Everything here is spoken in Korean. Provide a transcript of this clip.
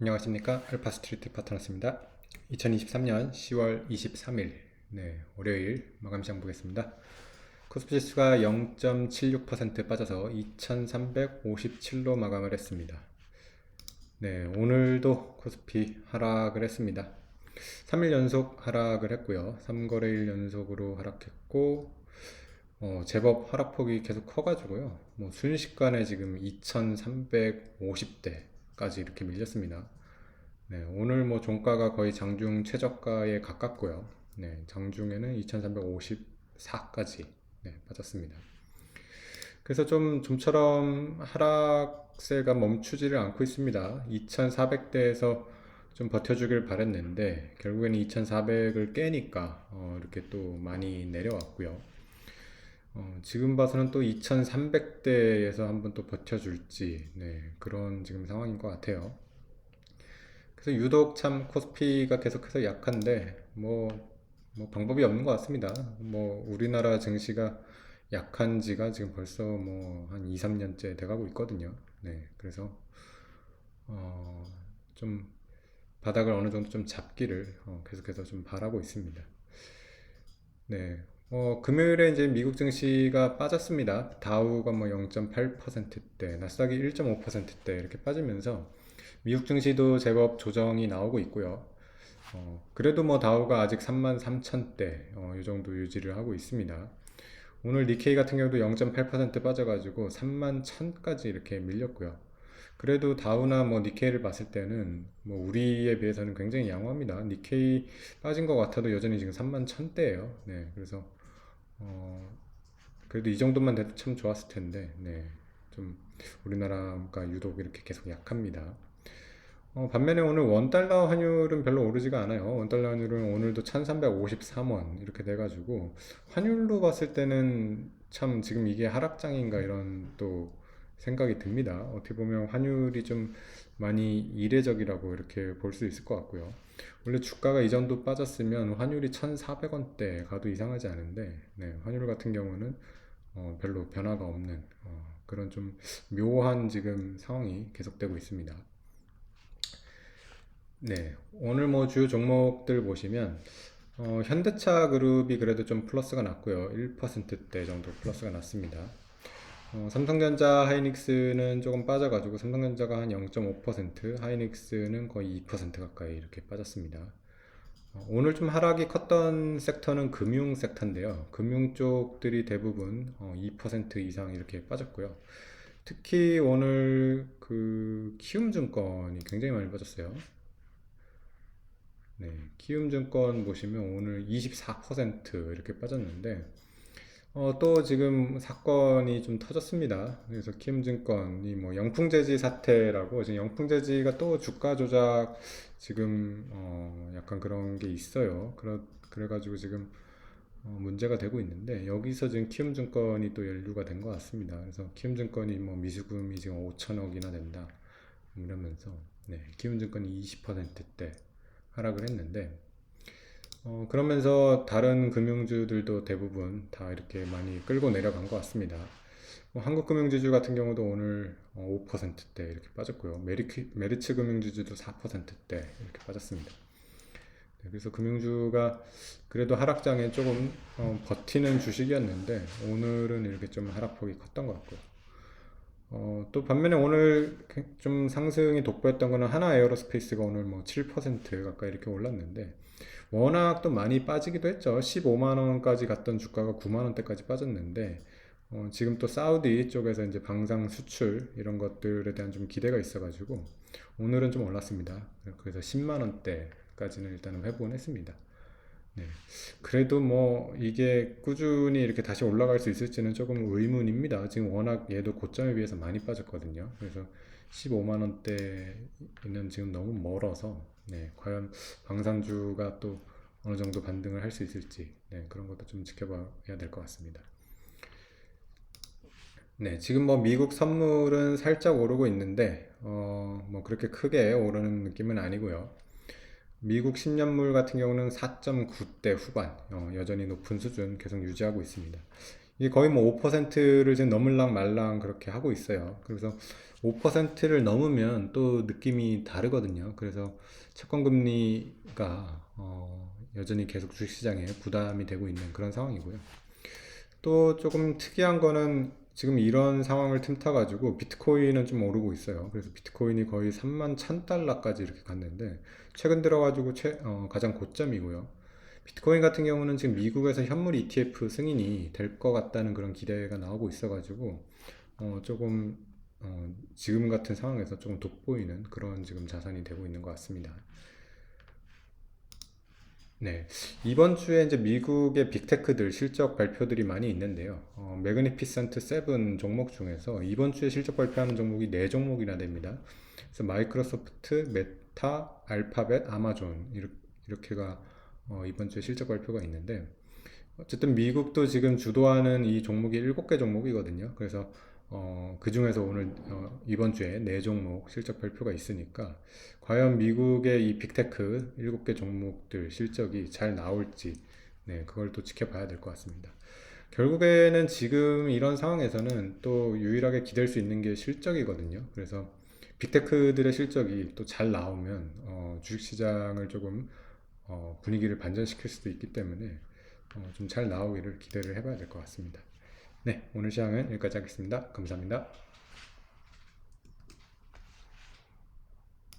안녕하십니까 알파 스트리트 파트너스입니다. 2023년 10월 23일 네, 월요일 마감 시장 보겠습니다. 코스피 지수가 0.76% 빠져서 2357로 마감을 했습니다. 네, 오늘도 코스피 하락을 했습니다. 3일 연속 하락을 했고요. 3거래일 연속으로 하락했고 어, 제법 하락폭이 계속 커가지고요. 뭐 순식간에 지금 2,350대 까지 이렇게 밀렸습니다. 네, 오늘 뭐 종가가 거의 장중 최저가에 가깝고요. 네, 장중에는 2,354까지 네, 빠졌습니다. 그래서 좀 좀처럼 하락세가 멈추지를 않고 있습니다. 2,400대에서 좀 버텨주길 바랬는데 결국에는 2,400을 깨니까 어, 이렇게 또 많이 내려왔고요. 어, 지금 봐서는 또 2,300대에서 한번 또 버텨줄지 네, 그런 지금 상황인 것 같아요. 그래서 유독 참 코스피가 계속해서 약한데 뭐, 뭐 방법이 없는 것 같습니다. 뭐 우리나라 증시가 약한 지가 지금 벌써 뭐 한 2, 3년째 돼가고 있거든요. 네, 그래서 어, 좀 바닥을 어느 정도 좀 잡기를 어, 계속해서 좀 바라고 있습니다. 네. 어, 금요일에 이제 미국 증시가 빠졌습니다. 다우가 뭐 0.8%대, 나스닥이 1.5%대 이렇게 빠지면서 미국 증시도 제법 조정이 나오고 있고요. 어, 그래도 뭐 다우가 아직 33,000대 어, 이 정도 유지를 하고 있습니다. 오늘 니케이 같은 경우도 0.8% 빠져가지고 31,000까지 이렇게 밀렸고요. 그래도 다우나 뭐 니케이를 봤을 때는 뭐 우리에 비해서는 굉장히 양호합니다. 니케이 빠진 것 같아도 여전히 지금 31,000대예요. 네, 그래서 어, 그래도 이 정도만 돼도 참 좋았을 텐데, 네, 좀 우리나라가 유독 이렇게 계속 약합니다. 어, 반면에 오늘 원달러 환율은 별로 오르지가 않아요. 원달러 환율은 오늘도 1353원 이렇게 돼가지고 환율로 봤을 때는 참 지금 이게 하락장인가 이런 또 생각이 듭니다. 어떻게 보면 환율이 좀 많이 이례적이라고 이렇게 볼 수 있을 것 같고요. 원래 주가가 이 정도 빠졌으면 환율이 1,400원대 가도 이상하지 않은데 네, 환율 같은 경우는 어, 별로 변화가 없는 어, 그런 좀 묘한 지금 상황이 계속되고 있습니다. 네, 오늘 뭐 주요 종목들 보시면 어, 현대차 그룹이 그래도 좀 플러스가 났고요. 1%대 정도 플러스가 났습니다. 어, 삼성전자, 하이닉스는 조금 빠져가지고 삼성전자가 한 0.5%, 하이닉스는 거의 2% 가까이 이렇게 빠졌습니다. 어, 오늘 좀 하락이 컸던 섹터는 금융 섹터인데요. 금융 쪽들이 대부분 어, 2% 이상 이렇게 빠졌고요. 특히 오늘 그 키움증권이 굉장히 많이 빠졌어요. 네, 키움증권 보시면 오늘 24% 이렇게 빠졌는데 어, 또 지금 사건이 좀 터졌습니다. 그래서 키움증권이 뭐 영풍재지 사태라고 지금 영풍재지가 또 주가 조작 지금 어, 약간 그런 게 있어요. 그래, 그래가지고 지금 어, 문제가 되고 있는데 여기서 지금 키움증권이 또 연루가 된 것 같습니다. 그래서 키움증권이 뭐 미수금이 지금 5천억이나 된다 이러면서 네, 키움증권이 20%대 하락을 했는데 어, 그러면서 다른 금융주들도 대부분 다 이렇게 많이 끌고 내려간 것 같습니다. 뭐 한국금융지주 같은 경우도 오늘 어, 5%대 이렇게 빠졌고요. 메리키, 메리츠 금융지주도 4%대 이렇게 빠졌습니다. 네, 그래서 금융주가 그래도 하락장에 조금 어, 버티는 주식이었는데 오늘은 이렇게 좀 하락폭이 컸던 것 같고요. 어, 또 반면에 오늘 좀 상승이 돋보였던 거는 하나 에어로스페이스가 오늘 뭐 7% 가까이 이렇게 올랐는데 워낙 또 많이 빠지기도 했죠. 15만 원까지 갔던 주가가 9만 원대까지 빠졌는데 어, 지금 또 사우디 쪽에서 이제 방산 수출 이런 것들에 대한 좀 기대가 있어가지고 오늘은 좀 올랐습니다. 그래서 10만 원대까지는 일단은 회복은 했습니다. 네. 그래도 뭐 이게 꾸준히 이렇게 다시 올라갈 수 있을지는 조금 의문입니다. 지금 워낙 얘도 고점에 비해서 많이 빠졌거든요. 그래서 15만 원대는 지금 너무 멀어서 네, 과연 방산주가 또 어느 정도 반등을 할 수 있을지 네, 그런 것도 좀 지켜봐야 될 것 같습니다. 네, 지금 뭐 미국 선물은 살짝 오르고 있는데 어, 뭐 그렇게 크게 오르는 느낌은 아니고요. 미국 10년물 같은 경우는 4.9대 후반 어, 여전히 높은 수준 계속 유지하고 있습니다. 이게 거의 뭐 5%를 지금 넘을랑 말랑 그렇게 하고 있어요. 그래서 5%를 넘으면 또 느낌이 다르거든요. 그래서 채권 금리가 어, 여전히 계속 주식시장에 부담이 되고 있는 그런 상황이고요. 또 조금 특이한 거는 지금 이런 상황을 틈타 가지고 비트코인은 좀 오르고 있어요. 그래서 비트코인이 거의 3만 1000달러까지 이렇게 갔는데 최근 들어 가지고 최, 어, 가장 고점이고요. 비트코인 같은 경우는 지금 미국에서 현물 ETF 승인이 될 것 같다는 그런 기대가 나오고 있어가지고 어, 조금 어, 지금 같은 상황에서 조금 돋보이는 그런 지금 자산이 되고 있는 것 같습니다. 네, 이번 주에 이제 미국의 빅테크들 실적 발표들이 많이 있는데요. 어, 매그니피센트 세븐 종목 중에서 이번 주에 실적 발표하는 종목이 네 종목이나 됩니다. 그래서 마이크로소프트, 메타, 알파벳, 아마존 이렇게, 이렇게가 어, 이번 주에 실적 발표가 있는데 어쨌든 미국도 지금 주도하는 이 종목이 7개 종목이거든요. 그래서 어, 그 중에서 오늘 어, 이번 주에 네 종목 실적 발표가 있으니까 과연 미국의 이 빅테크 7개 종목들 실적이 잘 나올지 네, 그걸 또 지켜봐야 될 것 같습니다. 결국에는 지금 이런 상황에서는 또 유일하게 기댈 수 있는 게 실적이거든요. 그래서 빅테크들의 실적이 또 잘 나오면 어, 주식시장을 조금 어, 분위기를 반전시킬 수도 있기 때문에 어, 좀 잘 나오기를 기대를 해봐야 될 것 같습니다. 네, 오늘 시황은 여기까지 하겠습니다. 감사합니다.